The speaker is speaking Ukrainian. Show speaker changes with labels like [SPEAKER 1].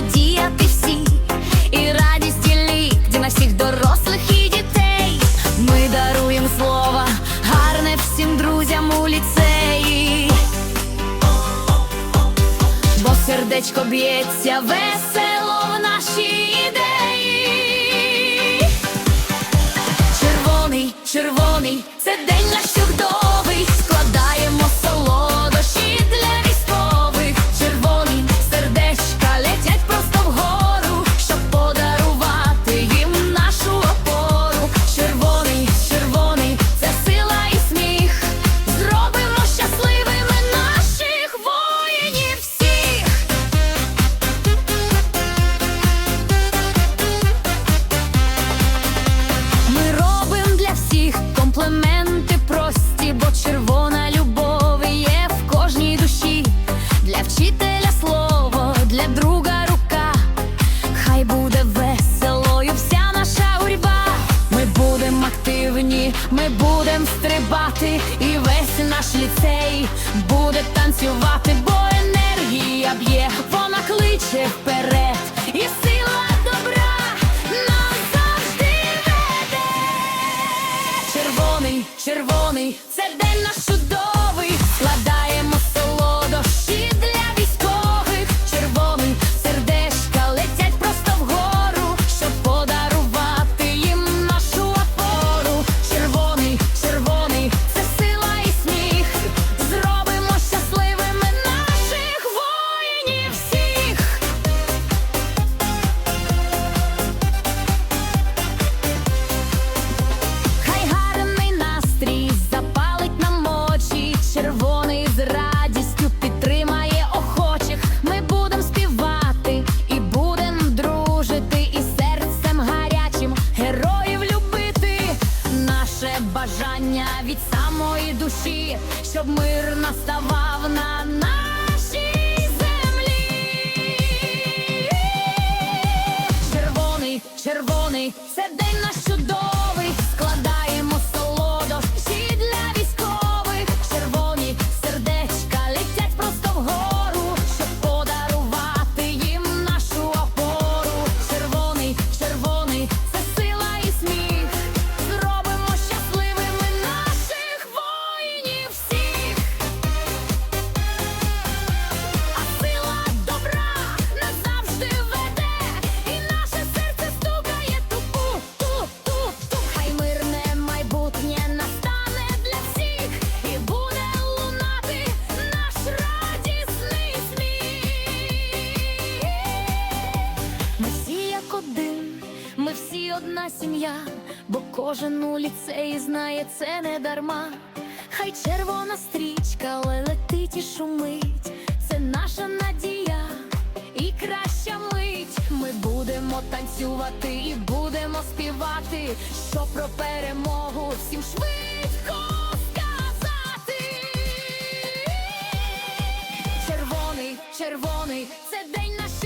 [SPEAKER 1] діяти всі, і радість і лік для всіх дорослих і дітей. Ми даруємо слово, гарне всім друзям у ліцеї, бо сердечко б'ється весело в нашій. будем стрибати, і весь наш ліцей буде танцювати, бо енергія б'є, вона кличе вперед. бажання від самої душі, щоб мир наставав на нас. ліцеї одна сім'я, бо кожен у ліцеї знає це не дарма. Хай червона стрічка, але летить і шумить. Це наша надія і краща мить. Ми будемо танцювати і будемо співати, що про перемогу всім швидко. сказати. Червоний, червоний, це день наш.